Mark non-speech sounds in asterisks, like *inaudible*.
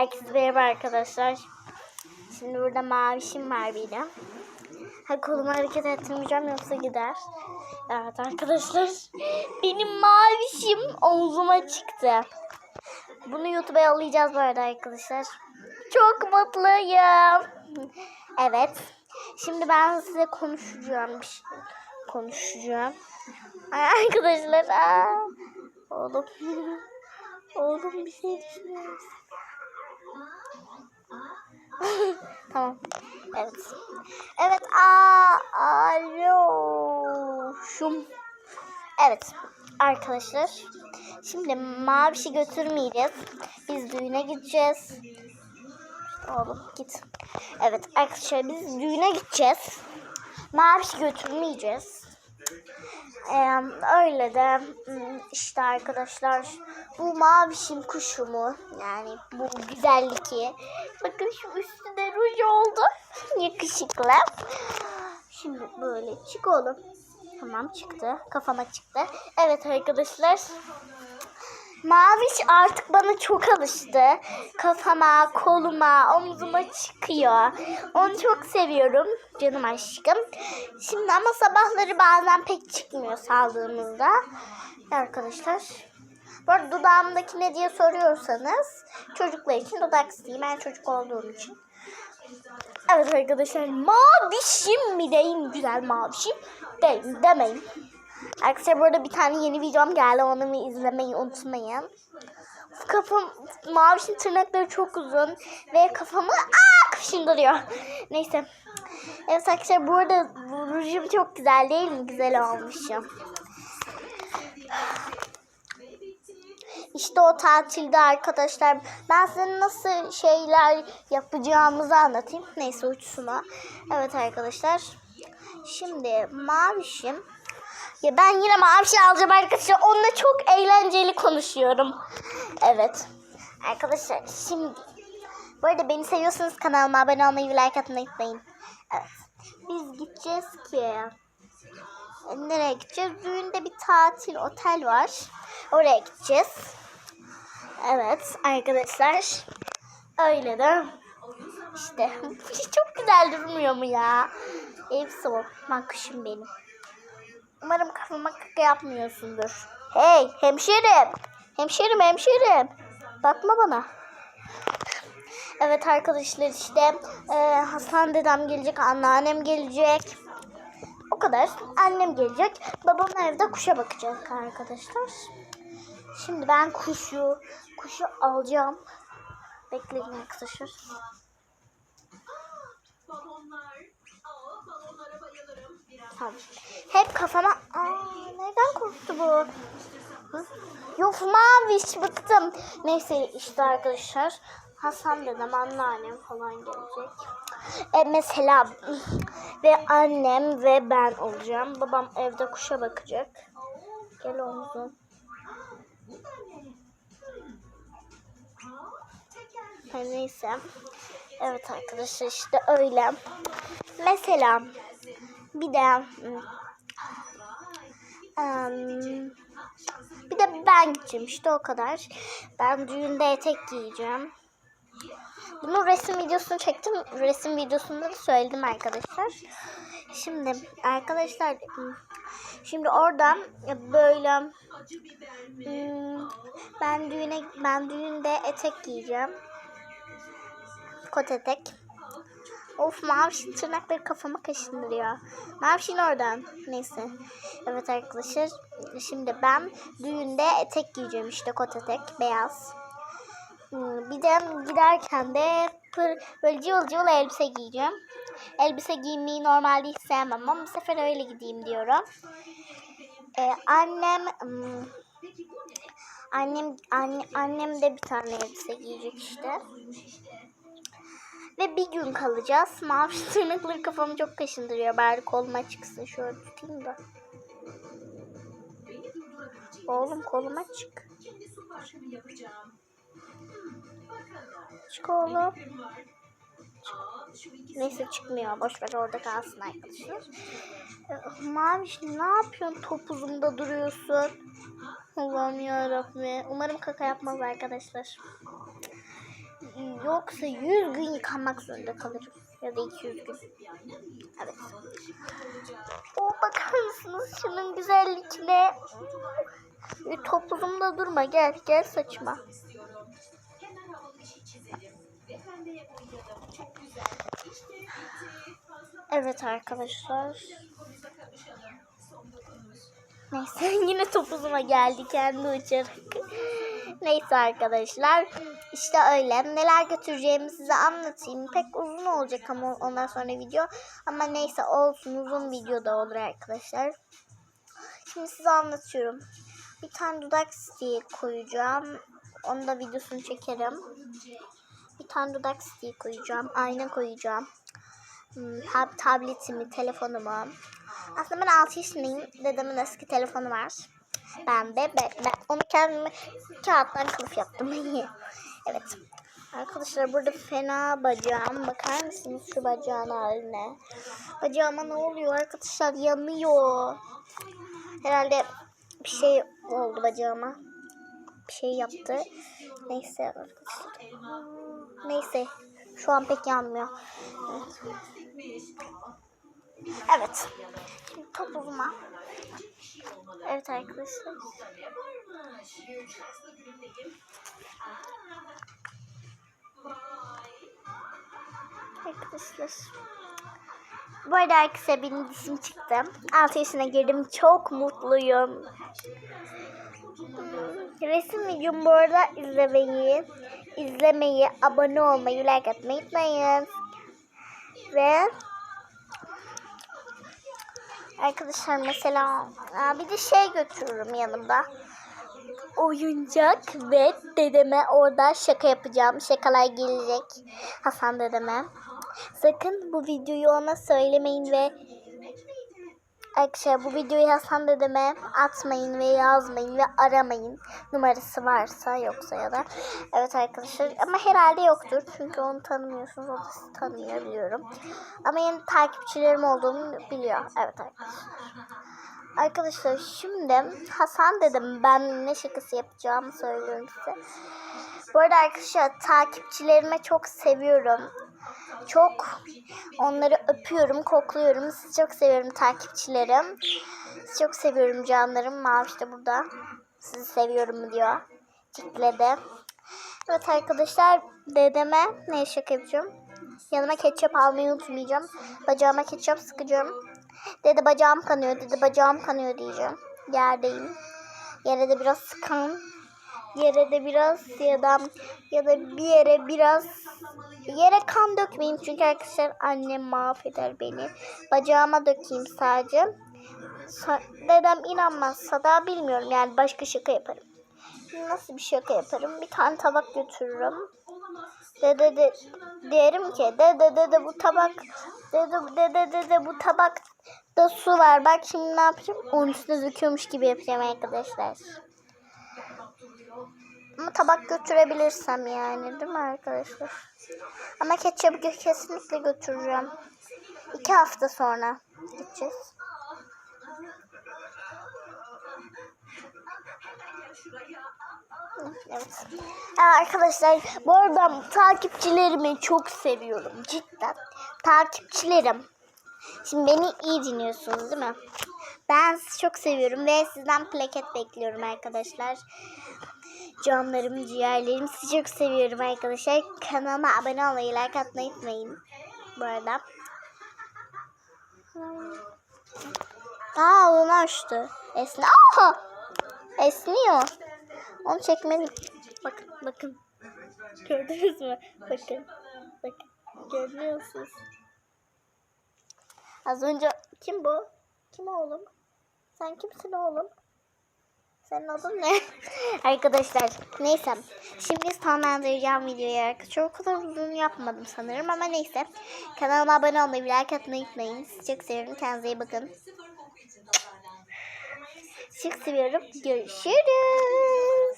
Herkese merhaba arkadaşlar. Şimdi burada mavişim var benim. Ha kolumu hareket ettirmeyeceğim yoksa gider. Evet arkadaşlar. Benim mavişim omzuma çıktı. Bunu YouTube'a yollayacağız bu arada arkadaşlar. Çok mutluyum. Evet. Şimdi ben size konuşacağım bir şey. Konuşacağım. Ay arkadaşlar. Aa. Oğlum. *laughs* Oğlum bir şey düşünüyoruz. *laughs* tamam. Evet. Evet. Aa, alo. Şum. Evet. Arkadaşlar. Şimdi mavişi götürmeyeceğiz. Biz düğüne gideceğiz. Oğlum git. Evet arkadaşlar biz düğüne gideceğiz. Mavişi götürmeyeceğiz. Ee, öyle de hmm, işte arkadaşlar bu mavişim kuşumu yani bu güzellik bakın şu üstünde ruj oldu *laughs* yakışıklı. Şimdi böyle çık oğlum. Tamam çıktı kafama çıktı. Evet arkadaşlar Maviş artık bana çok alıştı. Kafama, koluma, omzuma çıkıyor. Onu çok seviyorum canım aşkım. Şimdi ama sabahları bazen pek çıkmıyor saldığımızda. Arkadaşlar. Bu arada dudağımdaki ne diye soruyorsanız çocuklar için dudak sileyim. Ben çocuk olduğum için. Evet arkadaşlar mavişim mi deyim güzel mavişim deyim demeyin. Arkadaşlar burada bir tane yeni videom geldi. Onu izlemeyi unutmayın. Kafam mavişin tırnakları çok uzun ve kafamı aa kaşındırıyor. Neyse. Evet arkadaşlar bu arada bu rujum çok güzel değil mi? Güzel olmuşum. İşte o tatilde arkadaşlar ben size nasıl şeyler yapacağımızı anlatayım. Neyse uçsuna. Evet arkadaşlar. Şimdi mavişim ya ben yine mavi alacağım arkadaşlar. Onunla çok eğlenceli konuşuyorum. Evet. Arkadaşlar şimdi bu arada beni seviyorsanız kanalıma abone olmayı ve like atmayı unutmayın. Evet. Biz gideceğiz ki nereye gideceğiz? Düğünde bir tatil otel var. Oraya gideceğiz. Evet arkadaşlar. Öyle de işte *laughs* çok güzel durmuyor mu ya? Ev soğuk. Makuşum benim. Umarım kafama kaka yapmıyorsundur. Hey hemşerim. Hemşerim hemşerim. Bakma bana. Evet arkadaşlar işte e, Hasan dedem gelecek, anneannem gelecek. O kadar. Annem gelecek. Babam evde kuşa bakacak arkadaşlar. Şimdi ben kuşu, kuşu alacağım. Bekleyin arkadaşlar. Tamam. Hep kafama... Aa, neden korktu bu? Hı? Yok maviş bıktım. Neyse işte arkadaşlar. Hasan dedem anneannem falan gelecek. E, mesela *laughs* ve annem ve ben olacağım. Babam evde kuşa bakacak. Gel omzum. Her neyse. Evet arkadaşlar işte öyle. Mesela bir de um, bir de ben gideceğim işte o kadar. Ben düğünde etek giyeceğim. Bunun resim videosunu çektim. Resim videosunda da söyledim arkadaşlar. Şimdi arkadaşlar şimdi orada böyle ben düğüne ben düğünde etek giyeceğim. Kot etek. Of Maviş'in tırnakları kafama kaşındırıyor. Maviş'in oradan. Neyse. Evet arkadaşlar. Şimdi ben düğünde etek giyeceğim işte kot etek. Beyaz. Bir de giderken de pır, böyle cıvıl cıvıl elbise giyeceğim. Elbise giymeyi normalde hiç sevmem ama bu sefer öyle gideyim diyorum. Ee, annem annem anne, annem de bir tane elbise giyecek işte. Ve bir gün kalacağız. Mavi *laughs* tırnakları kafamı çok kaşındırıyor. Bari koluma çıksın. Şöyle tutayım da. Oğlum koluma çık. Çık oğlum. Neyse çıkmıyor. Boş ver orada kalsın arkadaşlar. Maviş ne yapıyorsun? Topuzumda duruyorsun. Allah'ım yarabbim. Umarım kaka yapmaz arkadaşlar. Yoksa 100 gün yıkanmak zorunda kalırım. Ya da 200 gün. Evet. O bakar mısınız şunun güzellikine? Bir topuzumda durma gel gel saçma. Evet arkadaşlar. Neyse *laughs* yine topuzuma geldi kendi uçarak. Neyse arkadaşlar. işte öyle. Neler götüreceğimi size anlatayım. Pek uzun olacak ama ondan sonra video. Ama neyse olsun uzun video da olur arkadaşlar. Şimdi size anlatıyorum. Bir tane dudak stiği koyacağım. Onu da videosunu çekerim. Bir tane dudak stiği koyacağım. Ayna koyacağım. Hmm, tab tabletimi, telefonumu. Aslında ben 6 yaşındayım. Dedemin eski telefonu var. Ben de ben, ben onu kendime kağıttan kılıf yaptım. *laughs* evet. Arkadaşlar burada fena bacağım. Bakar mısınız şu bacağın haline? Bacağıma ne oluyor arkadaşlar? Yanıyor. Herhalde bir şey oldu bacağıma. Bir şey yaptı. Neyse arkadaşlar. Neyse. Şu an pek yanmıyor. Evet. Evet. Şimdi topuzuma. Evet arkadaşlar. Arkadaşlar. Bu arada arkadaşlar benim dişim çıktı. 6 yaşına girdim. Çok mutluyum. Hmm, Resim videomu bu arada izlemeyi, izlemeyi, abone olmayı, like atmayı unutmayın. Ve Arkadaşlar mesela bir de şey götürürüm yanımda. Oyuncak ve dedeme orada şaka yapacağım. Şakalar gelecek Hasan dedeme. Sakın bu videoyu ona söylemeyin ve Arkadaşlar bu videoyu Hasan dedeme atmayın ve yazmayın ve aramayın. Numarası varsa yoksa ya da. Evet arkadaşlar ama herhalde yoktur. Çünkü onu tanımıyorsunuz. O da sizi tanıyor biliyorum. Ama yeni takipçilerim olduğunu biliyor. Evet arkadaşlar. Arkadaşlar şimdi Hasan dedim ben ne şakası yapacağımı söylüyorum size. Bu arada arkadaşlar takipçilerime çok seviyorum. Çok onları öpüyorum, kokluyorum. Sizi çok seviyorum takipçilerim. Sizi çok seviyorum canlarım. Maviş de burada. Sizi seviyorum diyor. Ciklede. Evet arkadaşlar dedeme ne şaka yapacağım. Yanıma ketçap almayı unutmayacağım. Bacağıma ketçap sıkacağım. Dede bacağım kanıyor, dede bacağım kanıyor diyeceğim. Yerdeyim. Yere de biraz sıkan. Yere de biraz ya da ya da bir yere biraz yere kan dökmeyeyim çünkü arkadaşlar annem mahveder beni. Bacağıma dökeyim sadece. Sa- dedem inanmazsa da bilmiyorum yani başka şaka yaparım. Nasıl bir şaka yaparım? Bir tane tabak götürürüm. Dede de derim ki dede dede bu tabak dede dede dede bu tabakta su var. Bak şimdi ne yapacağım? Onun üstüne döküyormuş gibi yapacağım arkadaşlar. Ama tabak götürebilirsem yani değil mi arkadaşlar? Ama ketçabı kesinlikle götüreceğim. İki hafta sonra gideceğiz. Evet. Arkadaşlar bu arada takipçilerimi çok seviyorum cidden. Takipçilerim. Şimdi beni iyi dinliyorsunuz değil mi? Ben çok seviyorum ve sizden plaket bekliyorum arkadaşlar. Canlarım, ciğerlerim çok seviyorum arkadaşlar. Kanalıma abone olmayı, like atmayı unutmayın. Bu arada. Aa onu açtı. Esni. Aa! Esniyor. Onu çekmedim. Bakın bakın. Gördünüz mü? Bakın. Bakın. Görüyor musunuz? Az önce kim bu? Kim oğlum? Sen kimsin oğlum? Senin adın ne? *laughs* Arkadaşlar neyse. Şimdi sonlandıracağım videoyu arkadaşlar. O kadar uzun yapmadım sanırım ama neyse. Kanalıma abone olmayı, like atmayı unutmayın. Sizi çok seviyorum. Kendinize iyi bakın. Çok seviyorum. Görüşürüz.